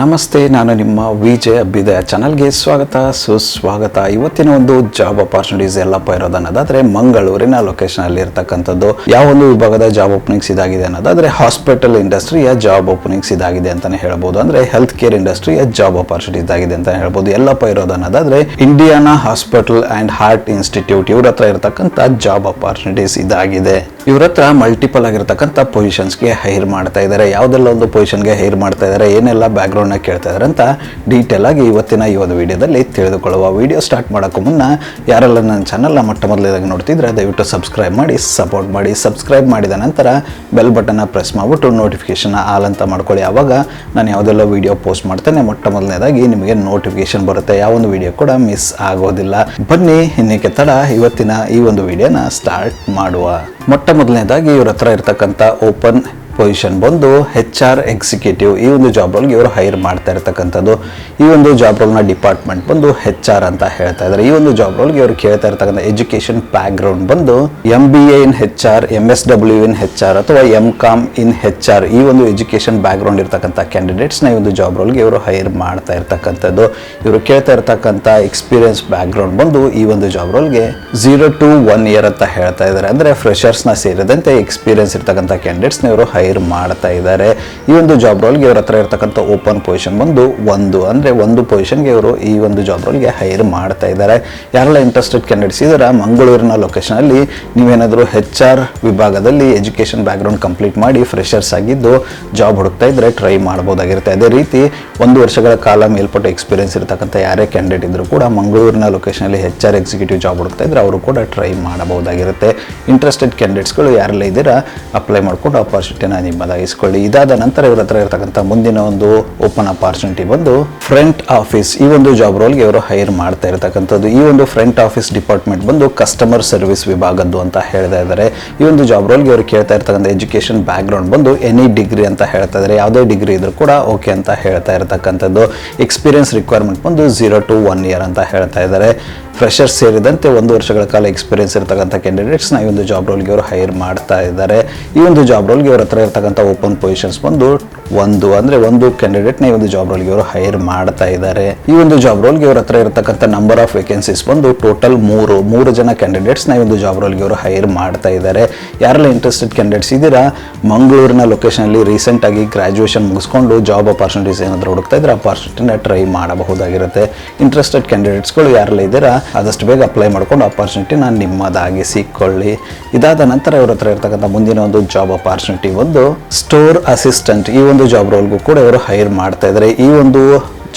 ನಮಸ್ತೆ, ನಾನು ನಿಮ್ಮ ವಿಜೆ ಅಬ್ಬಿದೆ. ಚಾನಲ್ಗೆ ಸ್ವಾಗತ, ಸುಸ್ವಾಗತ. ಇವತ್ತಿನ ಒಂದು ಜಾಬ್ ಅಪಾರ್ಚುನಿಟೀಸ್ ಎಲ್ಲಪ್ಪ ಇರೋದು ಅನ್ನೋದಾದ್ರೆ ಮಂಗಳೂರಿನ ಲೊಕೇಶನ್ ಅಲ್ಲಿ ಇರ್ತಕ್ಕಂಥದ್ದು. ಯಾವ ಒಂದು ವಿಭಾಗದ ಜಾಬ್ ಓಪನಿಂಗ್ಸ್ ಇದಾಗಿದೆ ಅನ್ನೋದಾದ್ರೆ ಹಾಸ್ಪಿಟಲ್ ಇಂಡಸ್ಟ್ರಿಯ ಜಾಬ್ ಓಪನಿಂಗ್ಸ್ ಇದಾಗಿದೆ ಅಂತಾನೆ ಹೇಳ್ಬೋದು. ಅಂದ್ರೆ ಹೆಲ್ತ್ ಕೇರ್ ಇಂಡಸ್ಟ್ರಿಯ ಜಾಬ್ ಅಪರ್ಚುನಿಟೀಸ್ ಇದಾಗಿದೆ ಅಂತ ಹೇಳ್ಬೋದು. ಎಲ್ಲಪ್ಪ ಇರೋದು ಅನ್ನೋದಾದ್ರೆ Indiana hospital and heart institute ಇವ್ರ ಹತ್ರ ಇರತಕ್ಕಂಥ ಜಾಬ್ ಅಪಾರ್ಚುನಿಟೀಸ್ ಇದಾಗಿದೆ. ಇವ್ರ ಹತ್ರ ಮಲ್ಟಿಪಲ್ ಆಗಿರ್ತಕ್ಕಂಥ ಪೊಸಿಷನ್ಸ್ಗೆ ಹೈರ್ ಮಾಡ್ತಾ ಇದ್ದಾರೆ ಯಾವುದೆಲ್ಲ ಒಂದು ಪೊಸಿಷನ್ಗೆ ಹೈರ್ ಮಾಡ್ತಾ ಇದ್ದಾರೆ ಏನೆಲ್ಲ ಬ್ಯಾಕ್ಗ್ರೌಂಡ್ನ ಕೇಳ್ತಾ ಇದ್ದಾರೆ ಅಂತ ಡೀಟೇಲ್ ಆಗಿ ಇವತ್ತಿನ ಈ ಒಂದು ವಿಡಿಯೋದಲ್ಲಿ ತಿಳಿದುಕೊಳ್ಳುವ ವಿಡಿಯೋ ಸ್ಟಾರ್ಟ್ ಮಾಡೋಕ್ಕೂ ಮುನ್ನ ಯಾರೆಲ್ಲ ನನ್ನ ಚಾನಲ್ನ ಮೊಟ್ಟ ಮೊದಲೇದಾಗಿ ನೋಡ್ತಿದ್ರೆ ದಯವಿಟ್ಟು ಸಬ್ಸ್ಕ್ರೈಬ್ ಮಾಡಿ ಸಪೋರ್ಟ್ ಮಾಡಿ ಸಬ್ಸ್ಕ್ರೈಬ್ ಮಾಡಿದ ನಂತರ ಬೆಲ್ ಬಟನ್ನ ಪ್ರೆಸ್ ಮಾಡಿಬಿಟ್ಟು ನೋಟಿಫಿಕೇಶನ್ ಆಲ್ ಅಂತ ಮಾಡ್ಕೊಳ್ಳಿ. ಆವಾಗ ನಾನು ಯಾವುದೆಲ್ಲ ವಿಡಿಯೋ ಪೋಸ್ಟ್ ಮಾಡ್ತೇನೆ, ಮೊಟ್ಟ ಮೊದಲನೇದಾಗಿ ನಿಮಗೆ ನೋಟಿಫಿಕೇಶನ್ ಬರುತ್ತೆ. ಯಾವ ಒಂದು ವಿಡಿಯೋ ಕೂಡ ಮಿಸ್ ಆಗೋದಿಲ್ಲ. ಬನ್ನಿ ಇನ್ನೇಕೆ ತಡ ಇವತ್ತಿನ ಈ ಒಂದು ವಿಡಿಯೋನ ಸ್ಟಾರ್ಟ್ ಮಾಡುವ. ಮೊಟ್ಟ ಮೊದಲನೇದಾಗಿ ಇವ್ರ ಹತ್ರ ಇರ್ತಕ್ಕಂಥ ಓಪನ್ ಪೊಸಿಷನ್ ಬಂದು ಹೆಚ್ ಆರ್ ಎಕ್ಸಿಕ್ಯೂಟಿವ್ ಈ ಒಂದು ಜಾಬ್ ರೋಲ್ಗೆ ಇವರು ಹೈರ್ ಮಾಡ್ತಾ ಇರ್ತಕ್ಕಂಥದ್ದು. ಈ ಒಂದು ಜಾಬ್ ರೋಲ್ನ ಡಿಪಾರ್ಟ್ಮೆಂಟ್ ಬಂದು ಹೆಚ್ ಆರ್ ಅಂತ ಹೇಳ್ತಾ ಇದ್ದಾರೆ ಈ ಒಂದು ಜಾಬ್ ರೋಲ್ಗೆ ಇವರು ಕೇಳ್ತಾ ಇರ್ತಕ್ಕಂಥ ಎಜುಕೇಶನ್ ಬ್ಯಾಕ್ ಗ್ರೌಂಡ್ ಬಂದು M B A in H R M S W in H R ಅಥವಾ M com in H R ಈ ಒಂದು ಎಜುಕೇಶನ್ ಬ್ಯಾಕ್ ಗ್ರೌಂಡ್ ಇರ್ತಕ್ಕಂಥ ಕ್ಯಾಂಡಿಡೇಟ್ಸ್ನ ಈ ಒಂದು ಜಾಬ್ ರೋಲ್ಗೆ ಇವರು ಹೈರ್ ಮಾಡ್ತಾ ಇರ್ತಕ್ಕಂಥದ್ದು. ಇವರು ಕೇಳ್ತಾ ಇರ್ತಕ್ಕಂಥ ಎಕ್ಸ್ಪೀರಿಯನ್ಸ್ ಬ್ಯಾಕ್ ಗ್ರೌಂಡ್ ಬಂದು ಈ ಒಂದು ಜಾಬ್ ರೋಲ್ಗೆ ಝೀರೋ ಟು ಒನ್ ಇಯರ್ ಅಂತ ಹೇಳ್ತಾ ಇದ್ದಾರೆ ಅಂದರೆ ಫ್ರೆಷರ್ಸ್ನ ಸೇರಿದಂತೆ ಎಕ್ಸ್ಪೀರಿಯನ್ಸ್ ಇರ್ತಕ್ಕಂಥ ಕ್ಯಾಂಡಿಡೇಟ್ಸ್ನ ಇವರು ಹೈರ್ ಮಾಡ್ತಾ ಇದ್ದಾರೆ. ಈ ಒಂದು ಜಾಬ್ ರೋಲ್ಗೆ ಇವ್ರ ಹತ್ರ ಇರ್ತಕ್ಕಂಥ ಓಪನ್ ಪೊಸಿಷನ್ ಬಂದು ಒಂದು, ಅಂದರೆ ಒಂದು ಪೊಸಿಷನ್ಗೆ ಇವರು ಈ ಒಂದು ಜಾಬ್ ರೋಲ್ಗೆ ಹೈರ್ ಮಾಡ್ತಾ ಇದ್ದಾರೆ. ಯಾರೆಲ್ಲ ಇಂಟ್ರೆಸ್ಟೆಡ್ ಕ್ಯಾಂಡಿಡೇಟ್ಸ್ ಇದ್ದಾರೆ, ಮಂಗಳೂರಿನ ಲೊಕೇಶನಲ್ಲಿ ನೀವೇನಾದರೂ ಹೆಚ್ ಆರ್ ವಿಭಾಗದಲ್ಲಿ ಎಜುಕೇಷನ್ ಬ್ಯಾಕ್ಗ್ರೌಂಡ್ ಕಂಪ್ಲೀಟ್ ಮಾಡಿ ಫ್ರೆಷರ್ಸ್ ಆಗಿದ್ದು ಜಾಬ್ ಹುಡುಕ್ತಾ ಇದ್ದರೆ ಟ್ರೈ ಮಾಡ್ಬೋದಾಗಿರುತ್ತೆ. ಅದೇ ರೀತಿ ಒಂದು ವರ್ಷಗಳ ಕಾಲ ಮೇಲ್ಪಟ್ಟು ಎಕ್ಸ್ಪೀರಿಯನ್ಸ್ ಇರತಕ್ಕಂಥ ಯಾರೇ ಕ್ಯಾಂಡಿಡೇಟ್ ಇದ್ದರೂ ಕೂಡ ಮಂಗಳೂರಿನ ಲೊಕೇಶನಲ್ಲಿ ಹೆಚ್ ಆರ್ ಎಕ್ಸಿಕ್ಯೂಟಿವ್ ಜಾಬ್ ಹುಡುಕ್ತಾ ಇದ್ರೆ ಅವರು ಕೂಡ ಟ್ರೈ ಮಾಡಬಹುದಾಗಿರುತ್ತೆ. ಇಂಟ್ರೆಸ್ಟೆಡ್ ಕ್ಯಾಂಡಿಡೇಟ್ಸ್ಗಳು ಯಾರೆಲ್ಲ ಇದ್ದೀರಾ ಅಪ್ಲೈ ಮಾಡ್ಕೊಂಡು ಅಪಾರ್ಚುನಿಟಿನ ನಿಮ್ಮದಾಗಿಸ್ಕೊಳ್ಳಿ ಇದಾದ ನಂತರ ಇವ್ರ ಹತ್ರ ಇರತಕ್ಕಂಥ ಮುಂದಿನ ಒಂದು ಓಪನ್ ಅಪಾರ್ಚುನಿಟಿ ಬಂದು ಫ್ರಂಟ್ ಆಫೀಸ್ ಈ ಒಂದು ಜಾಬ್ ರೋಲ್ಗೆ ಇವರು ಹೈರ್ ಮಾಡ್ತಾ ಇರತಕ್ಕಂಥದ್ದು. ಈ ಒಂದು ಫ್ರಂಟ್ ಆಫೀಸ್ ಡಿಪಾರ್ಟ್ಮೆಂಟ್ ಬಂದು ಕಸ್ಟಮರ್ ಸರ್ವಿಸ್ ವಿಭಾಗದ್ದು ಅಂತ ಹೇಳ್ತಾ ಇದ್ದಾರೆ. ಈ ಒಂದು ಜಾಬ್ ರೋಲ್ಗೆ ಇವರು ಕೇಳ್ತಾ ಇರ್ತಕ್ಕಂಥ ಎಜುಕೇಶನ್ ಬ್ಯಾಕ್ಗ್ರೌಂಡ್ ಬಂದು ಎನಿ ಡಿಗ್ರಿ ಅಂತ ಹೇಳ್ತಾ ಇದ್ದಾರೆ. ಯಾವುದೇ ಡಿಗ್ರಿ ಇದ್ರೂ ಕೂಡ ಓಕೆ ಅಂತ ಹೇಳ್ತಾ ಇರತಕ್ಕಂಥದ್ದು. ಎಕ್ಸ್ಪೀರಿಯನ್ಸ್ ರಿಕ್ವೈರ್ಮೆಂಟ್ ಬಂದು ಝೀರೋ ಟು ಒನ್ ಇಯರ್ ಅಂತ ಹೇಳ್ತಾ ಇದ್ದಾರೆ. ಫ್ರೆಷರ್ಸ್ ಸೇರಿದಂತೆ ಒಂದು ವರ್ಷಗಳ ಕಾಲ ಎಕ್ಸ್ಪೀರಿಯನ್ಸ್ ಇರತಕ್ಕಂಥ ಕ್ಯಾಂಡಿಡೇಟ್ಸ್ನ ಈ ಒಂದು ಜಾಬ್ ರೋಲ್ಗೆ ಅವರು ಹೈರ್ ಮಾಡ್ತಾ ಇದ್ದಾರೆ. ಈ ಒಂದು ಜಾಬ್ ರೋಲ್ಗೆ ಅವ್ರ ಹತ್ರ ಇರತಕ್ಕಂಥ ಓಪನ್ ಪೊಸಿಷನ್ಸ್ ಬಂದು ಒಂದು ಅಂದರೆ ಒಂದು ಕ್ಯಾಂಡಿಡೇಟ್ನ ಈ ಒಂದು ಜಾಬ್ ರೋಲ್ಗೆ ಅವರು ಹೈರ್ ಮಾಡ್ತಾ ಇದ್ದಾರೆ. ಈ ಒಂದು ಜಾಬ್ ರೋಲ್ಗೆ ಅವ್ರ ಹತ್ರ ಇರತಕ್ಕಂಥ ನಂಬರ್ ಆಫ್ ವೇಕೆನ್ಸೀಸ್ ಬಂದು ಟೋಟಲ್ ಮೂರು ಮೂರು ಜನ ಕ್ಯಾಂಡಿಡೇಟ್ಸ್ನ ಈ ಒಂದು ಜಾಬ್ ರೋಲ್ಗೆ ಅವರು ಹೈರ್ ಮಾಡ್ತಾ ಇದ್ದಾರೆ. ಯಾರೆಲ್ಲ ಇಂಟ್ರೆಸ್ಟೆಡ್ ಕ್ಯಾಂಡಿಡೇಟ್ಸ್ ಇದ್ದೀರಾ? ಮಂಗಳೂರಿನ ಲೊಕೇಶನಲ್ಲಿ ರೀಸೆಂಟ್ ಆಗಿ ಗ್ರಾಜುಯೇಷನ್ ಮುಗಿಸ್ಕೊಂಡು ಜಾಬ್ ಅಪಾರ್ಚುನಿಟೀಸ್ ಏನಾದರೂ ಹುಡುಕ್ತಾ ಇದ್ರೆ ಅಪಾರ್ಚುನಿಟಿನ ಟ್ರೈ ಮಾಡಬಹುದಾಗಿರುತ್ತೆ. ಇಂಟ್ರೆಸ್ಟೆಡ್ ಕ್ಯಾಂಡಿಡೇಟ್ಸ್ಗಳು ಯಾರೆಲ್ಲ ಇದ್ದೀರಾ? ಆದಷ್ಟು ಬೇಗ ಅಪ್ಲೈ ಮಾಡ್ಕೊಂಡು ನಿಮ್ಮದಾಗಿ ಸಿಕ್ಕೊಳ್ಳಿ. ಇದಾದ ನಂತರ ಇವ್ರ ಹತ್ರ ಇರ್ತಕ್ಕಂಥ ಮುಂದಿನ ಒಂದು ಜಾಬ್ ಅಪಾರ್ಚುನಿಟಿ ಒಂದು ಸ್ಟೋರ್ ಅಸಿಸ್ಟೆಂಟ್ ಈ ಒಂದು ಜಾಬ್ ರೋಲ್ಗೂ ಕೂಡ ಇವರು ಹೈರ್ ಮಾಡ್ತಾ ಇದ್ದಾರೆ ಈ ಒಂದು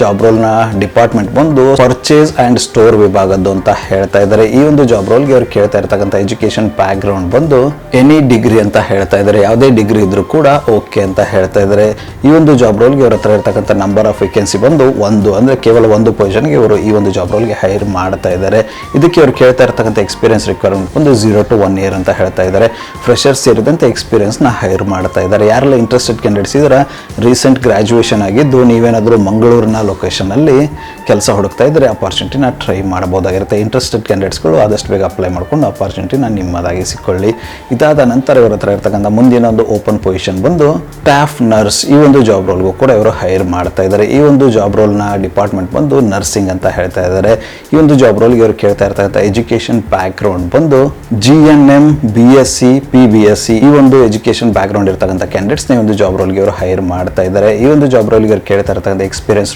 ಜಾಬ್ನ ಡಿಪಾರ್ಟ್ಮೆಂಟ್ ಬಂದು ಪರ್ಚೇಸ್ ಅಂಡ್ ಸ್ಟೋರ್ ವಿಭಾಗದ್ದು ಅಂತ ಹೇಳ್ತಾ ಇದ್ದಾರೆ. ಈ ಒಂದು ಜಾಬ್ ರೋಲ್ಗೆ ಅವ್ರು ಕೇಳ್ತಾ ಇರ್ತಕ್ಕಂಥ ಎಜುಕೇಶನ್ ಬ್ಯಾಕ್ ಗ್ರೌಂಡ್ ಬಂದು ಎನಿ ಡಿಗ್ರಿ ಅಂತ ಹೇಳ್ತಾ ಇದ್ದಾರೆ. ಯಾವುದೇ ಡಿಗ್ರಿ ಇದ್ರೂ ಕೂಡ ಓಕೆ ಅಂತ ಹೇಳ್ತಾ ಇದ್ದಾರೆ. ಈ ಒಂದು ಜಾಬ್ ರೋಲ್ಗೆ ಅವ್ರ ಹತ್ರ ಇರ್ತಕ್ಕಂಥ ನಂಬರ್ ಆಫ್ ವೇಕೆನ್ಸಿ ಬಂದು ಒಂದು, ಅಂದರೆ ಕೇವಲ ಒಂದು ಪೊಸಿಷನ್ಗೆ ಇವರು ಈ ಒಂದು ಜಾಬ್ ರೋಲ್ಗೆ ಹೈರ್ ಮಾಡ್ತಾ ಇದ್ದಾರೆ. ಇದಕ್ಕೆ ಅವ್ರು ಕೇಳ್ತಾ ಇರ್ತಕ್ಕಂಥ ಎಕ್ಸ್ಪೀರಿಯನ್ಸ್ ರಿಕ್ವೈರ್ಮೆಂಟ್ ಬಂದು ಝೀರೋ ಟು ಒನ್ ಇಯರ್ ಅಂತ ಹೇಳ್ತಾ ಇದ್ದಾರೆ. ಫ್ರೆಷರ್ಸ್ ಸೇರಿದಂತೆ ಎಕ್ಸ್ಪೀರಿಯನ್ಸ್ನ ಹೈರ್ ಮಾಡ್ತಾ ಇದ್ದಾರೆ. ಯಾರೆಲ್ಲ ಇಂಟ್ರೆಸ್ಟೆಡ್ ಕ್ಯಾಂಡಿಡೇಟ್ಸ್ ಇದ್ದಾರೆ? ರೀಸೆಂಟ್ ಗ್ರಾಜುಯೇಷನ್ ಆಗಿದ್ದು ನೀವೇನಾದರೂ ಮಂಗಳೂರಿನ ಲೊಕೇಶನಲ್ಲಿ ಕೆಲಸ ಹುಡುಕ್ತಾ ಇದ್ದರೆ ಅಪಾರ್ಚುನಿಟಿನ ಟ್ರೈ ಮಾಡಬಹುದಾಗಿರುತ್ತೆ. ಇಂಟ್ರೆಸ್ಟೆಡ್ ಕ್ಯಾಂಡಿಡೇಟ್ಸ್ಗಳು ಆದಷ್ಟು ಬೇಗ ಅಪ್ಲೈ ಮಾಡ್ಕೊಂಡು ಅಪಾರ್ಚುನಿಟಿನ ನಿಮ್ಮದಾಗಿಸಿಕೊಳ್ಳಿ ಇದಾದ ನಂತರ ಇವರ ಹತ್ರ ಇರ್ತಕ್ಕಂಥ ಮುಂದಿನ ಒಂದು ಓಪನ್ ಪೊಸಿಷನ್ ಬಂದು ಸ್ಟಾಫ್ ನರ್ಸ್ ಈ ಒಂದು ಜಾಬ್ ರೋಲ್ಗೂ ಕೂಡ ಇವರು ಹೈರ್ ಮಾಡ್ತಾ ಇದ್ದಾರೆ ಈ ಒಂದು ಜಾಬ್ ರೋಲ್ನ ಡಿಪಾರ್ಟ್ಮೆಂಟ್ ಬಂದು ನರ್ಸಿಂಗ್ ಅಂತ ಹೇಳ್ತಾ ಇದ್ದಾರೆ ಈ ಒಂದು ಜಾಬ್ ರೋಲ್ಗೆ ಇವರು ಕೇಳ್ತಾ ಇರ್ತಕ್ಕಂಥ ಎಜುಕೇಶನ್ ಬ್ಯಾಕ್ ಬಂದು G N M B S C P B S C ಈ ಒಂದು ಎಜುಕೇಶನ್ ಬ್ಯಾಕ್ ಗ್ರೌಂಡ್ ಇರ್ತಕ್ಕಂಥ ಕ್ಯಾಂಡಿಡೇಟ್ಸ್ನ ಒಂದು ಜಾಬ್ ರೋಲ್ಗೆ ಇವರು ಹೈರ್ ಮಾಡ್ತಾ ಇದ್ದಾರೆ ಈ ಒಂದು ಜಾಬ್ ರೋಲ್ಗೆ ಇವರು ಕೇಳ್ತಾ ಇರ್ತಕ್ಕಂಥ ಎಕ್ಸ್ಪೀರಿಯನ್ಸ್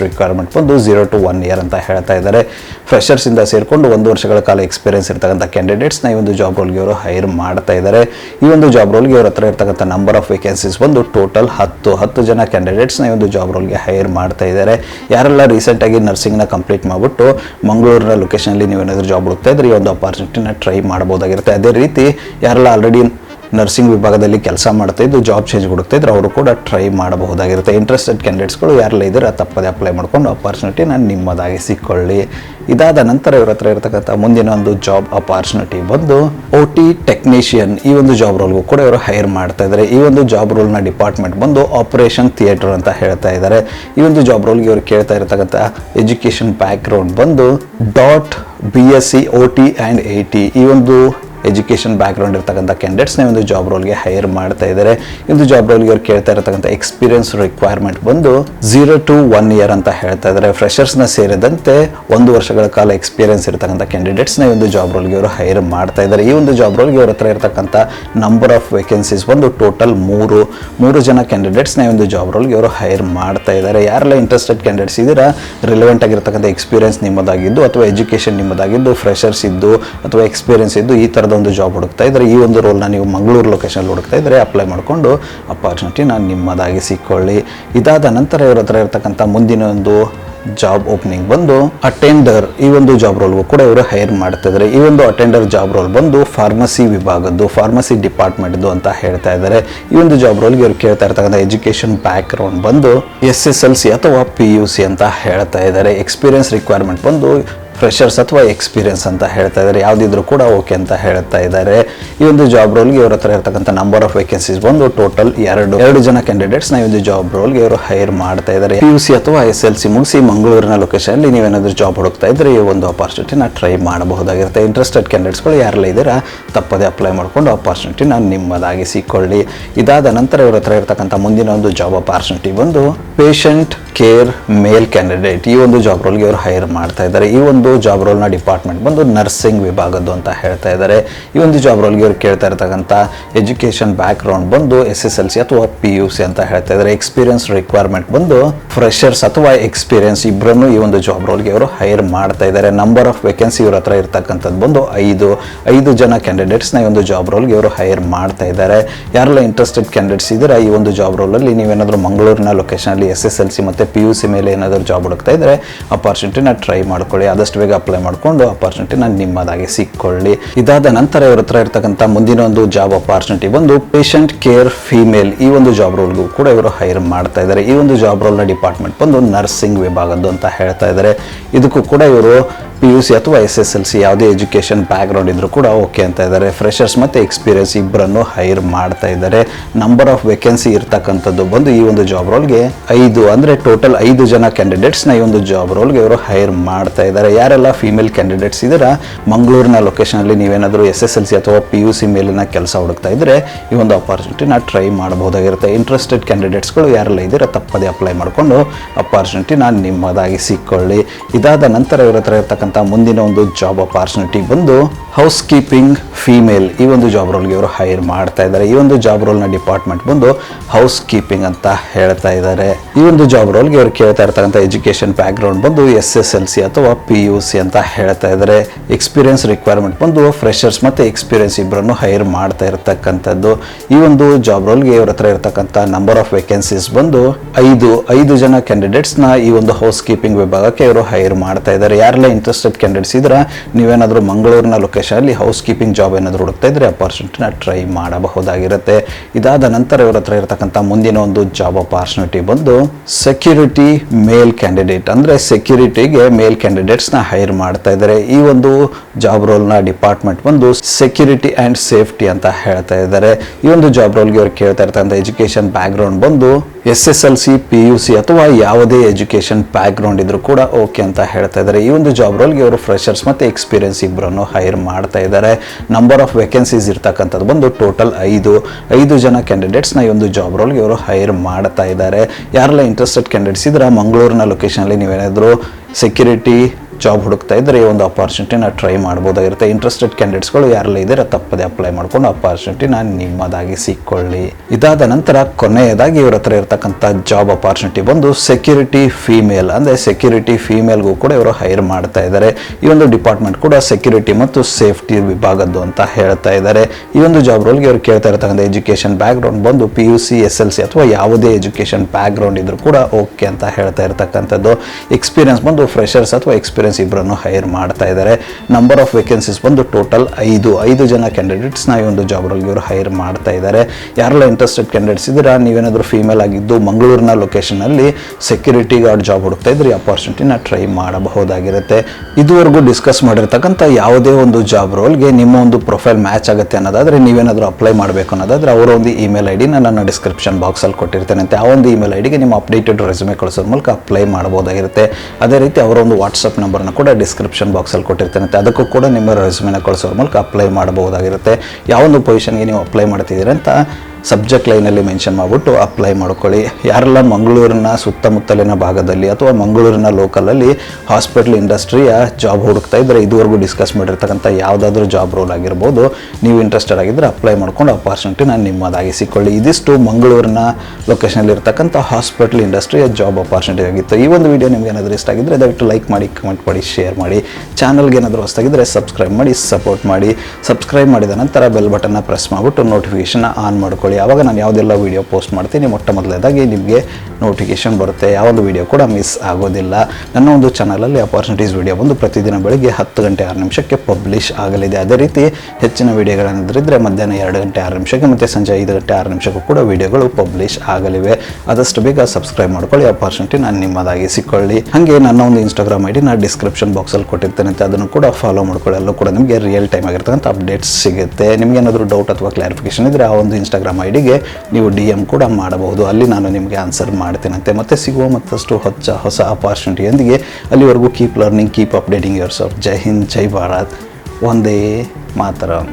ಬಂದು ಝೀರೋ ಟು ಒನ್ ಇಯರ್ ಅಂತ ಹೇಳ್ತಾ ಇದ್ದಾರೆ. ಫ್ರೆಷರ್ಸ್ ಇಂದ ಸೇರಿಕೊಂಡು ಒಂದು ವರ್ಷಗಳ ಕಾಲ ಎಕ್ಸ್ಪೀರಿಯನ್ಸ್ ಇರ್ತಕ್ಕಂಥ ಕ್ಯಾಂಡಿಡೇಟ್ಸ್ನ ಈ ಒಂದು ಜಾಬ್ ರೋಲ್ಗೆ ಅವರು ಹೈರ್ ಮಾಡ್ತಾ ಇದ್ದಾರೆ. ಈ ಒಂದು ಜಾಬ್ ರೋಲ್ಗೆ ಇವ್ರ ಹತ್ರ ಇರ್ತಕ್ಕಂಥ ನಂಬರ್ ಆಫ್ ವೇಕೆನ್ಸೀಸ್ ಬಂದು ಟೋಟಲ್ ಹತ್ತು ಹತ್ತು ಜನ ಕ್ಯಾಂಡಿಡೇಟ್ಸ್ನ ಈ ಒಂದು ಜಾಬ್ ರೋಲ್ಗೆ ಹೈರ್ ಮಾಡ್ತಾ ಇದ್ದಾರೆ. ಯಾರೆಲ್ಲ ರೀಸೆಂಟಾಗಿ ನರ್ಸಿಂಗ್ನ ಕಂಪ್ಲೀಟ್ ಮಾಡಿಬಿಟ್ಟು ಮಂಗಳೂರಿನ ಲೊಕೇಶನಲ್ಲಿ ನೀವೇನಾದರೂ ಜಾಬ್ ಹುಡುಕ್ತಾ ಇದ್ರೆ ಈ ಒಂದು ಅಪಾರ್ಚುನಿಟಿನ ಟ್ರೈ ಮಾಡಬಹುದಾಗಿರುತ್ತೆ ಅದೇ ರೀತಿ ಯಾರೆಲ್ಲ ಆಲ್ರೆಡಿ ನರ್ಸಿಂಗ್ ವಿಭಾಗದಲ್ಲಿ ಕೆಲಸ ಮಾಡ್ತಾ ಇದ್ದು ಜಾಬ್ ಚೇಂಜ್ ಹುಡುಕ್ತಾ ಇದ್ರೆ ಅವರು ಕೂಡ ಟ್ರೈ ಮಾಡಬಹುದಾಗಿರುತ್ತೆ. ಇಂಟ್ರೆಸ್ಟೆಡ್ ಕ್ಯಾಂಡಿಡೇಟ್ಸ್ಗಳು ಯಾರೆಲ್ಲ ಇದ್ದಾರೆ ತಪ್ಪದೆ ಅಪ್ಲೈ ಮಾಡ್ಕೊಂಡು ನಿಮ್ಮದಾಗಿ ಸಿಕ್ಕೊಳ್ಳಿ. ಇದಾದ ನಂತರ ಇವ್ರ ಹತ್ರ ಇರತಕ್ಕಂಥ ಮುಂದಿನ ಒಂದು ಜಾಬ್ ಅಪಾರ್ಚುನಿಟಿ ಬಂದು ಒ ಟಿ ಟೆಕ್ನಿಷಿಯನ್ ಈ ಒಂದು ಜಾಬ್ ರೋಲ್ಗೂ ಕೂಡ ಇವರು ಹೈರ್ ಮಾಡ್ತಾ ಇದ್ದಾರೆ ಈ ಒಂದು ಜಾಬ್ ರೋಲ್ನ ಡಿಪಾರ್ಟ್ಮೆಂಟ್ ಬಂದು ಆಪರೇಷನ್ ಥಿಯೇಟರ್ ಅಂತ ಹೇಳ್ತಾ ಇದ್ದಾರೆ ಈ ಒಂದು ಜಾಬ್ ರೋಲ್ಗೆ ಇವರು ಕೇಳ್ತಾ ಇರತಕ್ಕಂಥ ಎಜುಕೇಷನ್ ಬ್ಯಾಕ್ಗ್ರೌಂಡ್ ಬಂದು dot B S C O T and A T ಈ ಒಂದು ಎಜುಕೇಷನ್ ಬ್ಯಾಕ್ಗ್ರೌಂಡ್ ಇರ್ತಕ್ಕಂಥ ಕ್ಯಾಂಡಿಡೇಟ್ಸ್ನ ಒಂದು ಜಾಬ್ ರೋಲ್ಗೆ ಹೈರ್ ಮಾಡ್ತಾ ಇದ್ದಾರೆ. ಇಂದು ಜಾಬ್ ರೋಲ್ಗೆ ಅವ್ರು ಕೇಳ್ತಾ ಇರತಕ್ಕಂಥ ಎಕ್ಸ್ಪೀರಿಯನ್ಸ್ ರಿಕ್ವೈರ್ಮೆಂಟ್ ಬಂದು ಝೀರೋ ಟು ಒನ್ ಇಯರ್ ಅಂತ ಹೇಳ್ತಾ ಇದ್ದಾರೆ. ಫ್ರೆಷರ್ಸ್ನ ಸೇರಿದಂತೆ ಒಂದು ವರ್ಷಗಳ ಕಾಲ ಎಕ್ಸ್ಪೀರಿಯನ್ಸ್ ಇರತಕ್ಕಂಥ ಕ್ಯಾಂಡಿಡೇಟ್ಸ್ನ ಒಂದು ಜಾಬ್ ರೋಲ್ಗೆ ಅವರು ಹೈರ್ ಮಾಡ್ತಾ ಇದ್ದಾರೆ. ಈ ಒಂದು ಜಾಬ್ ರೋಲ್ಗೆ ಅವ್ರ ಹತ್ರ ಇರತಕ್ಕಂಥ ನಂಬರ್ ಆಫ್ ವೇಕೆನ್ಸೀಸ್ ಬಂದು ಟೋಟಲ್ ಮೂರು ಮೂರು ಜನ ಕ್ಯಾಂಡಿಡೇಟ್ಸ್ನ ಒಂದು ಜಾಬ್ ರೋಲ್ಗೆ ಅವರು ಹೈರ್ ಮಾಡ್ತಾ ಇದ್ದಾರೆ. ಯಾರೆಲ್ಲ ಇಂಟ್ರೆಸ್ಟೆಡ್ ಕ್ಯಾಂಡಿಡೇಟ್ಸ್ ಇದ್ದೀರಾ? ರಿಲೆವೆಂಟ್ ಆಗಿರ್ತಕ್ಕಂಥ ಎಕ್ಸ್ಪೀರಿಯನ್ಸ್ ನಿಮ್ಮದಾಗಿದ್ದು ಅಥವಾ ಎಜುಕೇಷನ್ ನಿಮ್ಮದಾಗಿದ್ದು ಫ್ರೆಷರ್ಸ್ ಇದ್ದು ಅಥವಾ ಎಕ್ಸ್ಪೀರಿಯನ್ಸ್ ಇದ್ದು ಈ ಥರದ ಒಂದು ಜಾಬ್ ಹುಡುಕ್ತಾ ಇದ್ದಾರೆ ಈ ಒಂದು ರೋಲ್ನ ನೀವು ಮಂಗಳೂರು ಲೊಕೇಶನಲ್ಲಿ ಹುಡುಕ್ತಾ ಇದ್ದರೆ ಅಪ್ಲೈ ಮಾಡಿಕೊಂಡು ಅಪಾರ್ಚುನಿಟಿ ನಾನು ನಿಮ್ಮದಾಗಿ ಸಿಕ್ಕೊಳ್ಳಿ. ಇದಾದ ನಂತರ ಇವ್ರ ಹತ್ರ ಇರತಕ್ಕಂಥ ಮುಂದಿನ ಒಂದು ಜಾಬ್ ಓಪನಿಂಗ್ ಬಂದು ಅಟೆಂಡರ್ ಈ ಒಂದು ಜಾಬ್ ರೋಲ್ಗೂ ಕೂಡ ಇವರು ಹೈರ್ ಮಾಡ್ತಾ ಇದ್ದಾರೆ ಈ ಒಂದು ಅಟೆಂಡರ್ ಜಾಬ್ ರೋಲ್ ಬಂದು ಫಾರ್ಮಸಿ ವಿಭಾಗದ್ದು ಫಾರ್ಮಸಿ ಡಿಪಾರ್ಟ್ಮೆಂಟ್ದು ಅಂತ ಹೇಳ್ತಾ ಇದ್ದಾರೆ ಈ ಒಂದು ಜಾಬ್ ರೋಲ್ಗೆ ಇವರು ಕೇಳ್ತಾ ಇರ್ತಕ್ಕಂಥ ಎಜುಕೇಷನ್ ಬ್ಯಾಕ್ ಗ್ರೌಂಡ್ ಬಂದು ಎಸ್ ಎಸ್ ಎಲ್ ಸಿ ಅಥವಾ ಪಿ ಯು ಸಿ ಅಂತ ಹೇಳ್ತಾ ಇದ್ದಾರೆ ಎಕ್ಸ್ಪೀರಿಯನ್ಸ್ ರಿಕ್ವೈರ್ಮೆಂಟ್ ಬಂದು ಫ್ರೆಷರ್ಸ್ ಅಥವಾ ಎಕ್ಸ್ಪೀರಿಯನ್ಸ್ ಅಂತ ಹೇಳ್ತಾ ಇದ್ದಾರೆ. ಯಾವುದಿದ್ರು ಕೂಡ ಓಕೆ ಅಂತ ಹೇಳ್ತಾ ಇದ್ದಾರೆ. ಈ ಒಂದು ಜಾಬ್ ರೋಲ್ಗೆ ಇವ್ರ ಹತ್ರ ಇರ್ತಕ್ಕಂಥ ನಂಬರ್ ಆಫ್ ವೇಕೆನ್ಸೀಸ್ ಬಂದು ಟೋಟಲ್ ಎರಡು ಎರಡು ಜನ ಕ್ಯಾಂಡಿಡೇಟ್ಸ್ನ ಈ ಒಂದು ಜಾಬ್ ರೋಲ್ಗೆ ಇವರು ಹೈರ್ ಮಾಡ್ತಾ ಇದ್ದಾರೆ. ಯು ಸಿ ಅಥವಾ ಎಸ್ ಎಲ್ ಸಿ ಮುಗಿಸಿ ಮಂಗಳೂರಿನ ಲೊಕೇಶನಲ್ಲಿ ನೀವೇನಾದರೂ ಜಾಬ್ ಹುಡುಕ್ತಾ ಇದ್ರೆ ಈ ಒಂದು ಅಪಾರ್ಚುನಿಟಿನ ಟ್ರೈ ಮಾಡಬಹುದಾಗಿರುತ್ತೆ. ಇಂಟ್ರೆಸ್ಟೆಡ್ ಕ್ಯಾಂಡಿಡೇಟ್ಸ್ಗಳು ಯಾರೆಲ್ಲ ಇದ್ದೀರಾ, ತಪ್ಪದೇ ಅಪ್ಲೈ ಮಾಡಿಕೊಂಡು ಅಪಾರ್ಚುನಿಟಿನ ನಿಮ್ಮದಾಗಿ ಸಿಕ್ಕೊಳ್ಳಿ ಇದಾದ ನಂತರ ಇವ್ರ ಹತ್ರ ಇರ್ತಕ್ಕಂಥ ಮುಂದಿನ ಒಂದು ಜಾಬ್ ಅಪರ್ಚುನಿಟಿ ಬಂದು ಪೇಷಂಟ್ ಕೇರ್ ಮೇಲ್ ಕ್ಯಾಂಡಿಡೇಟ್ ಈ ಒಂದು ಜಾಬ್ ರೋಲ್ಗೆ ಇವರು ಹೈರ್ ಮಾಡ್ತಾ ಇದ್ದಾರೆ. ಈ ಒಂದು ಜಾಬ್ ರೋಲ್ನ ಡಿಪಾರ್ಟ್ಮೆಂಟ್ ಬಂದು ನರ್ಸಿಂಗ್ ವಿಭಾಗದ್ದು ಅಂತ ಹೇಳ್ತಾ ಇದ್ದಾರೆ. ಈ ಒಂದು ಜಾಬ್ ರೋಲ್ಗೆ ಇವರು ಕೇಳ್ತಾ ಇರ್ತಕ್ಕಂಥ ಎಜುಕೇಷನ್ ಬ್ಯಾಕ್ ಬಂದು ಎಸ್ ಎಸ್ ಎಲ್ ಸಿ ಅಥವಾ ಪಿ ಯು ಸಿ ಅಂತ ಹೇಳ್ತಾ ಇದ್ದಾರೆ. ಎಕ್ಸ್ಪೀರಿಯನ್ಸ್ ರಿಕ್ವೈರ್ಮೆಂಟ್ ಬಂದು ಫ್ರೆಷರ್ಸ್ ಅಥವಾ ಎಕ್ಸ್ಪೀರಿಯನ್ಸ್ ಇಬ್ಬರನ್ನು ಈ ಒಂದು ಜಾಬ್ ರೋಲ್ಗೆ ಅವರು ಹೈರ್ ಮಾಡ್ತಾ ಇದ್ದಾರೆ. ನಂಬರ್ ಆಫ್ ವೇಕೆನ್ಸಿ ಇವ್ರ ಹತ್ರ ಇರ್ತಕ್ಕಂಥದ್ದು ಬಂದು ಐದು. ಐದು ಜನ ಕ್ಯಾಂಡಿಡೇಟ್ಸ್ನ ಈ ಒಂದು ಜಾಬ್ ರೋಲ್ಗೆ ಇವರು ಹೈರ್ ಮಾಡ್ತಾ ಇದ್ದಾರೆ. ಯಾರೆಲ್ಲ ಇಂಟ್ರೆಸ್ಟೆಡ್ ಕ್ಯಾಂಡಿಡೇಟ್ಸ್ ಇದ್ದಾರೆ ಈ ಒಂದು ಜಾಬ್ ರೋಲಲ್ಲಿ ನೀವೇನಾದರೂ ಮಂಗಳೂರಿನ ಲೊಕೇಶನಲ್ಲಿ ಎಸ್ ಎಸ್ ಎಲ್ ಸಿ ಮತ್ತು ಪಿ ಯು ಸಿ ಮೇಲೆ ಏನಾದರೂ ಜಾಬ್ ಹುಡುಕ್ತಾ ಇದ್ದರೆ ಅಪಾರ್ಚುನಿಟಿನ ಟ್ರೈ ಮಾಡ್ಕೊಳ್ಳಿ. ಆದಷ್ಟು ಬೇಗ ಅಪ್ಲೈ ಮಾಡಿಕೊಂಡು ಅಪಾರ್ಚುನಿಟಿನ ನಿಮ್ಮದಾಗಿ ಸಿಕ್ಕೊಳ್ಳಿ. ಇದಾದ ನಂತರ ಇವ್ರ ಹತ್ರ ಇರ್ತಕ್ಕಂಥ ಮುಂದಿನ ಒಂದು ಜಾಬ್ ಅಪಾರ್ಚುನಿಟಿ ಬಂದು ಪೇಷಂಟ್ ಕೇರ್ ಫೀಮೇಲ್ ಈ ಒಂದು ಜಾಬ್ ರೋಲ್ಗೂ ಕೂಡ ಇವರು ಹೈರ್ ಮಾಡ್ತಾ ಇದ್ದಾರೆ. ಈ ಒಂದು ಜಾಬ್ ರೋಲ್ನ ಡಿಪಾರ್ಟ್ಮೆಂಟ್ ಬಂದು ನರ್ಸಿಂಗ್ ವಿಭಾಗದ್ದು ಅಂತ ಹೇಳ್ತಾ ಇದ್ದಾರೆ. ಇದಕ್ಕೂ ಕೂಡ ಇವರು ಪಿ ಯು ಸಿ ಅಥವಾ ಎಸ್ ಎಸ್ ಎಲ್ ಸಿ ಯಾವುದೇ ಎಜುಕೇಷನ್ ಬ್ಯಾಕ್ಗ್ರೌಂಡ್ ಇದ್ದರೂ ಕೂಡ ಓಕೆ ಅಂತ ಇದ್ದಾರೆ. ಫ್ರೆಷರ್ಸ್ ಮತ್ತು ಎಕ್ಸ್ಪೀರಿಯನ್ಸ್ ಇಬ್ಬರನ್ನು ಹೈರ್ ಮಾಡ್ತಾ ಇದ್ದಾರೆ. ನಂಬರ್ ಆಫ್ ವೇಕೆನ್ಸಿ ಇರ್ತಕ್ಕಂಥದ್ದು ಬಂದು ಈ ಒಂದು ಜಾಬ್ ರೋಲ್ಗೆ ಐದು ಅಂದರೆ ಟೋಟಲ್ ಐದು ಜನ ಕ್ಯಾಂಡಿಡೇಟ್ಸ್ನ ಈ ಒಂದು ಜಾಬ್ ರೋಲ್ಗೆ ಇವರು ಹೈರ್ ಮಾಡ್ತಾ ಇದ್ದಾರೆ. ಯಾರೆಲ್ಲ ಫೀಮೇಲ್ ಕ್ಯಾಂಡಿಡೇಟ್ಸ್ ಇದ್ದೀರಾ? ಮಂಗಳೂರಿನ ಲೊಕೇಶನಲ್ಲಿ ನೀವೇನಾದರೂ ಎಸ್ ಎಸ್ ಎಲ್ ಸಿ ಅಥವಾ ಪಿ ಯು ಸಿ ಮೇಲಿನ ಕೆಲಸ ಹುಡುಕ್ತಾ ಇದ್ದರೆ ಈ ಒಂದು ಅಪಾರ್ಚುನಿಟಿನ ಟ್ರೈ ಮಾಡಬಹುದಾಗಿರುತ್ತೆ. ಇಂಟ್ರೆಸ್ಟೆಡ್ ಕ್ಯಾಂಡಿಡೇಟ್ಸ್ಗಳು ಯಾರೆಲ್ಲ ಇದ್ದೀರಾ ತಪ್ಪದೇ ಅಪ್ಲೈ ಮಾಡಿಕೊಂಡು ಅಪಾರ್ಚುನಿಟಿನ ನಿಮ್ಮದಾಗಿ ಸಿಕ್ಕೊಳ್ಳಿ. ಇದಾದ ನಂತರ ಇವ್ರ ಹತ್ರ ಇರ್ತಕ್ಕಂಥ ಮುಂದಿನ ಒಂದು ಜಾಬ್ ಅಪಾರ್ಚುನಿಟಿ ಬಂದು ಹೌಸ್ ಕೀಪಿಂಗ್ ಫೀಮೇಲ್ ಈ ಒಂದು ಜಾಬ್ ರೋಲ್ಗೆ ಇವರು ಹೈರ್ ಮಾಡ್ತಾ ಇದ್ದಾರೆ. ಈ ಒಂದು ಜಾಬ್ ರೋಲ್ನ ಡಿಪಾರ್ಟ್ಮೆಂಟ್ ಬಂದು ಹೌಸ್ ಕೀಪಿಂಗ್ ಅಂತ ಹೇಳ್ತಾ ಇದ್ದಾರೆ. ಈ ಒಂದು ಜಾಬ್ ರೋಲ್ಗೆ ಇವರು ಕೇಳ್ತಾ ಇರ್ತಕ್ಕಂಥ ಎಜುಕೇಷನ್ ಬ್ಯಾಕ್ಗ್ರೌಂಡ್ ಬಂದು ಎಸ್ ಎಸ್ ಎಲ್ ಸಿ ಅಥವಾ ಪಿ ಯು ಸಿ ಅಂತ ಹೇಳ್ತಾ ಇದ್ದಾರೆ. ಎಕ್ಸ್ಪೀರಿಯನ್ಸ್ ರಿಕ್ವೈರ್ಮೆಂಟ್ ಬಂದು ಫ್ರೆಷರ್ಸ್ ಮತ್ತು ಎಕ್ಸ್ಪೀರಿಯನ್ಸ್ ಇಬ್ಬರನ್ನು ಹೈರ್ ಮಾಡ್ತಾ ಇರತಕ್ಕಂಥದ್ದು. ಈ ಒಂದು ಜಾಬ್ ರೋಲ್ಗೆ ಇವ್ರ ಹತ್ರ ಇರತಕ್ಕಂಥ ನಂಬರ್ ಆಫ್ ವೇಕೆನ್ಸೀಸ್ ಬಂದು ಐದು ಐದು ಜನ ಕ್ಯಾಂಡಿಡೇಟ್ಸ್ನ ಈ ಒಂದು ಹೌಸ್ ಕೀಪಿಂಗ್ ವಿಭಾಗಕ್ಕೆ ಇವರು ಹೈರ್ ಮಾಡ್ತಾ ಇದ್ದಾರೆ. ಯಾರೆಲ್ಲ ಇಂಟ್ರೆಸ್ಟೆಡ್ ಕ್ಯಾಂಡಿಡೇಟ್ಸ್ ಇದ್ರೆ ನೀವೇನಾದರೂ ಮಂಗಳೂರಿನ ಲೊಕೇಶನಲ್ಲಿ ಹೌಸ್ ಕೀಪಿಂಗ್ ಜಾಬ್ ಏನಾದರೂ ಹುಡುಕ್ತಾ ಇದ್ರೆ ಅಪಾರ್ಚುನಿಟಿನ ಟ್ರೈ ಮಾಡಬಹುದಾಗಿರುತ್ತೆ. ಇದಾದ ನಂತರ ಇವ್ರ ಹತ್ರ ಇರತಕ್ಕಂಥ ಮುಂದಿನ ಒಂದು ಜಾಬ್ ಅಪಾರ್ಚುನಿಟಿ ಬಂದು ಸೆಕ್ಯೂರಿಟಿ ಮೇಲ್ ಕ್ಯಾಂಡಿಡೇಟ್ ಅಂದರೆ ಸೆಕ್ಯೂರಿಟಿಗೆ ಮೇಲ್ ಕ್ಯಾಂಡಿಡೇಟ್ಸ್ನ ಹೈರ್ ಮಾಡ್ತಾ ಇದ್ದಾರೆ ಈ ಒಂದು ಜಾಬ್ ರೋಲ್ನ ಡಿಪಾರ್ಟ್ಮೆಂಟ್ ಬಂದು ಸೆಕ್ಯೂರಿಟಿ ಆ್ಯಂಡ್ ಸೇಫ್ಟಿ ಅಂತ ಹೇಳ್ತಾ ಇದ್ದಾರೆ ಈ ಒಂದು ಜಾಬ್ ರೋಲ್ಗೆ ಅವ್ರು ಕೇಳ್ತಾ ಇರ್ತಕ್ಕಂಥ ಎಜುಕೇಷನ್ ಬ್ಯಾಕ್ಗ್ರೌಂಡ್ ಬಂದು S S L C P U C ಅಥವಾ ಯಾವುದೇ ಎಜುಕೇಷನ್ ಬ್ಯಾಕ್ಗ್ರೌಂಡ್ ಇದ್ರೂ ಕೂಡ ಓಕೆ ಅಂತ ಹೇಳ್ತಾ ಇದ್ದಾರೆ ಈ ಒಂದು ಜಾಬ್ ರೋಲ್ಗೆ ಇವರು ಫ್ರೆಷರ್ಸ್ ಮತ್ತು ಎಕ್ಸ್ಪೀರಿಯನ್ಸ್ ಇಬ್ಬರನ್ನು ಹೈರ್ ಮಾಡ್ತಾ ಇದ್ದಾರೆ. ನಂಬರ್ ಆಫ್ ವೇಕೆನ್ಸೀಸ್ ಇರ್ತಕ್ಕಂಥದ್ದು ಬಂದು ಟೋಟಲ್ ಐದು. ಐದು ಜನ ಕ್ಯಾಂಡಿಡೇಟ್ಸ್ನ ಈ ಒಂದು ಜಾಬ್ ರೋಲ್ಗೆ ಇವರು ಹೈರ್ ಮಾಡ್ತಾ ಇದ್ದಾರೆ. ಯಾರೆಲ್ಲ ಇಂಟ್ರೆಸ್ಟೆಡ್ ಕ್ಯಾಂಡಿಡೇಟ್ಸ್ ಇದ್ರೆ ಮಂಗಳೂರಿನ ಲೊಕೇಶನಲ್ಲಿ ನೀವೇನಾದರೂ ಸೆಕ್ಯೂರಿಟಿ ಜಾಬ್ ಹುಡುಕ್ತಾ ಇದ್ದರೆ ಈ ಒಂದು ಅಪಾರ್ಚುನಿಟಿನ ಟ್ರೈ ಮಾಡ್ಬೋದಾಗಿರುತ್ತೆ. ಇಂಟ್ರೆಸ್ಟೆಡ್ ಕ್ಯಾಂಡಿಡೇಟ್ಸ್ಗಳು ಯಾರೆಲ್ಲ ಇದ್ದಾರೆ, ತಪ್ಪದೆ ಅಪ್ಲೈ ಮಾಡ್ಕೊಂಡು ನಾನು ನಿಮ್ಮದಾಗಿ ಸಿಕ್ಕೊಳ್ಳಿ. ಇದಾದ ನಂತರ ಕೊನೆಯದಾಗಿ ಇವ್ರ ಹತ್ರ ಇರತಕ್ಕಂಥ ಜಾಬ್ ಅಪಾರ್ಚುನಿಟಿ ಬಂದು ಸೆಕ್ಯೂರಿಟಿ ಫೀಮೇಲ್ ಅಂದರೆ ಸೆಕ್ಯೂರಿಟಿ ಫೀಮೇಲ್ಗೂ ಕೂಡ ಇವರು ಹೈರ್ ಮಾಡ್ತಾ ಇದ್ದಾರೆ ಈ ಒಂದು ಡಿಪಾರ್ಟ್ಮೆಂಟ್ ಕೂಡ ಸೆಕ್ಯೂರಿಟಿ ಮತ್ತು ಸೇಫ್ಟಿ ವಿಭಾಗದ್ದು ಅಂತ ಹೇಳ್ತಾ ಇದ್ದಾರೆ ಈ ಒಂದು ಜಾಬ್ ರೋಲ್ಗೆ ಇವರು ಕೇಳ್ತಾ ಇರತಕ್ಕಂಥ ಎಜುಕೇಷನ್ ಬ್ಯಾಕ್ಗ್ರೌಂಡ್ ಬಂದು P U C S L C ಅಥವಾ ಯಾವುದೇ ಎಜುಕೇಷನ್ ಬ್ಯಾಕ್ಗ್ರೌಂಡ್ ಇದ್ರೂ ಕೂಡ ಓಕೆ ಅಂತ ಹೇಳ್ತಾ ಇರತಕ್ಕಂಥದ್ದು. ಎಕ್ಸ್ಪೀರಿಯನ್ಸ್ ಬಂದು ಫ್ರೆಷರ್ಸ್ ಅಥವಾ ಎಕ್ಸ್ಪೀರಿಯನ್ಸ್ ಇಬ್ಬರನ್ನು ಹೈರ್ ಮಾಡ್ತಾ ಇದ್ದಾರೆ. ನಂಬರ್ ಆಫ್ ವೇಕೆನ್ಸೀಸ್ ಬಂದು ಟೋಟಲ್ ಐದು. ಐದು ಜನ ಕ್ಯಾಂಡಿಡೇಟ್ಸ್ನ ಈ ಒಂದು ಜಾಬ್ ರೋಲ್ಗೆ ಇವರು ಹೈರ್ ಮಾಡ್ತಾ ಇದ್ದಾರೆ. ಯಾರೆಲ್ಲ ಇಂಟ್ರೆಸ್ಟೆಡ್ ಕ್ಯಾಂಡಿಡೇಟ್ಸ್ ಇದ್ದೀರಾ? ನೀವೇನಾದರೂ ಫೀಮೇಲ್ ಆಗಿದ್ದು ಮಂಗಳೂರಿನ ಲೊಕೇಶನಲ್ಲಿ ಸೆಕ್ಯೂರಿಟಿ ಗಾರ್ಡ್ ಜಾಬ್ ಹುಡುಕ್ತಾ ಇದ್ರೆ ಈ ಅಪಾರ್ಚುನಿಟಿನ ಟ್ರೈ ಮಾಡಬಹುದಾಗಿರುತ್ತೆ. ಇದುವರೆಗೂ ಡಿಸ್ಕಸ್ ಮಾಡಿರ್ತಕ್ಕಂಥ ಯಾವುದೇ ಒಂದು ಜಾಬ್ ರೋಲ್ಗೆ ನಿಮ್ಮ ಒಂದು ಪ್ರೊಫೈಲ್ ಮ್ಯಾಚ್ ಆಗುತ್ತೆ ಅನ್ನೋದಾದ್ರೆ ನೀವೇನಾದರೂ ಅಪ್ಲೈ ಮಾಡಬೇಕು ಅನ್ನೋದಾದ್ರೆ ಅವರ ಒಂದು ಇಮೇಲ್ ಐ ಡಿನ ನನ್ನ ಡಿಸ್ಕ್ರಿಪ್ಷನ್ ಬಾಕ್ಸಲ್ಲಿ ಕೊಟ್ಟಿರ್ತೇನೆ ಆ ಒಂದು ಇಮೇಲ್ ಐ ಡಿಗೆ ನಿಮ್ಮ ಅಪ್ಡೇಟೆಡ್ ರೆಸ್ಯೂಮೆ ಕಳಿಸೋದ್ರ ಮೂಲಕ ಅಪ್ಲೈ ಮಾಡಬಹುದಾಗಿರುತ್ತೆ. ಅದೇ ರೀತಿ ಅವರ ಒಂದು ವಾಟ್ಸಪ್ ನಂಬರ್ ನಂಬರ್ನ ಕೂಡ ಡಿಸ್ಕ್ರಿಪ್ಷನ್ ಬಾಕ್ಸಲ್ಲಿ ಕೊಟ್ಟಿರ್ತೇನೆ. ಅದಕ್ಕೂ ಕೂಡ ನಿಮ್ಮ ರೆಸ್ಯೂಮೆನ ಕಳಿಸೋರ ಮೂಲಕ ಅಪ್ಲೈ ಮಾಡಬಹುದಾಗಿರುತ್ತೆ. ಯಾವೊಂದು ಪೊಸಿಷನ್ಗೆ ನೀವು ಅಪ್ಲೈ ಮಾಡ್ತಿದ್ದೀರಿ ಅಂತ ಸಬ್ಜೆಕ್ಟ್ ಲೈನಲ್ಲಿ ಮೆನ್ಷನ್ ಮಾಡಿಬಿಟ್ಟು ಅಪ್ಲೈ ಮಾಡ್ಕೊಳ್ಳಿ. ಯಾರೆಲ್ಲ ಮಂಗಳೂರಿನ ಸುತ್ತಮುತ್ತಲಿನ ಭಾಗದಲ್ಲಿ ಅಥವಾ ಮಂಗಳೂರಿನ ಲೋಕಲಲ್ಲಿ ಹಾಸ್ಪಿಟಲ್ ಇಂಡಸ್ಟ್ರಿಯ ಜಾಬ್ ಹುಡುಕ್ತಾ ಇದ್ದರೆ ಇದುವರೆಗೂ ಡಿಸ್ಕಸ್ ಮಾಡಿರ್ತಕ್ಕಂಥ ಯಾವುದಾದ್ರೂ ಜಾಬ್ ರೋಲ್ ಆಗಿರ್ಬೋದು. ನೀವು ಇಂಟ್ರೆಸ್ಟೆಡ್ ಆಗಿದ್ದರೆ ಅಪ್ಲೈ ಮಾಡ್ಕೊಂಡು ನಾನು ನಿಮ್ಮದಾಗಿಸಿಕೊಳ್ಳಿ ಇದಿಷ್ಟು ಮಂಗಳೂರಿನ ಲೊಕೇಶನಲ್ಲಿ ಇರ್ತಕ್ಕಂಥ ಹಾಸ್ಪಿಟಲ್ ಇಂಡಸ್ಟ್ರಿಯ ಜಾಬ್ ಅಪಾರ್ಚುನಿಟಿ ಆಗಿತ್ತು. ಈ ಒಂದು ವಿಡಿಯೋ ನಿಮ್ಗೆ ಏನಾದರೂ ಇಷ್ಟ ಆಗಿದ್ದರೆ ದಯವಿಟ್ಟು ಲೈಕ್ ಮಾಡಿ ಕಮೆಂಟ್ ಮಾಡಿ ಶೇರ್ ಮಾಡಿ. ಚಾನಲ್ಗೆ ಏನಾದರೂ ಹೊಸ್ತಾಗಿದ್ದರೆ ಸಬ್ಸ್ಕ್ರೈಬ್ ಮಾಡಿ ಸಪೋರ್ಟ್ ಮಾಡಿ. ಸಬ್ಸ್ಕ್ರೈಬ್ ಮಾಡಿದ ನಂತರ ಬೆಲ್ ಬಟನ್ನ ಪ್ರೆಸ್ ಮಾಡಿಬಿಟ್ಟು ನೋಟಿಫಿಕೇಶನ್ ಆನ್ ಮಾಡ್ಕೊಳ್ಳಿ. ಆವಾಗ ನಾನು ಯಾವುದೆಲ್ಲ ವೀಡಿಯೋ ಪೋಸ್ಟ್ ಮಾಡ್ತೀನಿ, ಮೊಟ್ಟ ಮೊದಲನೇದಾಗಿ ನಿಮಗೆ ನೋಟಿಫಿಕೇಷನ್ ಬರುತ್ತೆ. ಯಾವೊಂದು ವೀಡಿಯೋ ಕೂಡ ಮಿಸ್ ಆಗೋದಿಲ್ಲ. ನನ್ನ ಒಂದು ಚಾನಲಲ್ಲಿ ಅಪಾರ್ಚುನಿಟೀಸ್ ವೀಡಿಯೋ ಬಂದು ಪ್ರತಿದಿನ ಬೆಳಗ್ಗೆ ಹತ್ತು ಗಂಟೆ ಆರು ನಿಮಿಷಕ್ಕೆ ಪಬ್ಲಿಷ್ ಆಗಲಿದೆ. ಅದೇ ರೀತಿ ಹೆಚ್ಚಿನ ವೀಡಿಯೋಗಳೇನಾದ್ರಿದ್ರೆ ಮಧ್ಯಾಹ್ನ ಎರಡು ಗಂಟೆ ಆರು ನಿಮಿಷಕ್ಕೆ ಮತ್ತು ಸಂಜೆ ಐದು ಗಂಟೆ ಆರು ನಿಮಿಷಕ್ಕೂ ಕೂಡ ವೀಡಿಯೋಗಳು ಪಬ್ಲಿಷ್ ಆಗಲಿವೆ. ಆದಷ್ಟು ಬೇಗ ಸಬ್ಸ್ಕ್ರೈಬ್ ಮಾಡ್ಕೊಳ್ಳಿ. ಅಪಾರ್ಚುನಿಟಿ ನಾನು ನಿಮ್ಮದಾಗಿ ಸಿಕ್ಕೊಳ್ಳಿ. ಹಾಗೆ ನನ್ನ ಒಂದು ಇನ್ಸ್ಟಾಗ್ರಾಮ್ ಐಡಿ ನಾನು ಡಿಸ್ಕ್ರಿಪ್ಷನ್ ಬಾಕ್ಸಲ್ಲಿ ಕೊಟ್ಟಿರ್ತೇನೆ ಅದನ್ನು ಕೂಡ ಫಾಲೋ ಮಾಡ್ಕೊಳ್ಳಿ. ಅಲ್ಲೂ ಕೂಡ ನಿಮಗೆ ರಿಯಲ್ ಟೈಮ್ ಆಗಿರ್ತಕ್ಕಂಥ ಅಪ್ಡೇಟ್ಸ್ ಸಿಗುತ್ತೆ. ನಿಮಗೇನಾದರೂ ಡೌಟ್ ಅಥವಾ ಕ್ಲಾರಿಫಿಕೇಶನ್ ಇದ್ದರೆ ಆ ಒಂದು ಇನ್ಸ್ಟಾಗ್ರಾಮ್ ಐಡಿಗೆ ನೀವು ಡಿ ಎಂ ಕೂಡ ಮಾಡಬಹುದು. ಅಲ್ಲಿ ನಾನು ನಿಮಗೆ ಆನ್ಸರ್ ಮಾಡ್ತೇನಂತೆ. ಮತ್ತೆ ಸಿಗುವ ಮತ್ತಷ್ಟು ಹೊಸ ಹೊಸ ಅಪಾರ್ಚುನಿಟಿಯೊಂದಿಗೆ ಅಲ್ಲಿವರೆಗೂ keep learning keep updating yourself ಜೈ ಹಿಂದ್, ಜೈ ಭಾರತ್. ಒಂದೇ ಮಾತರಂ.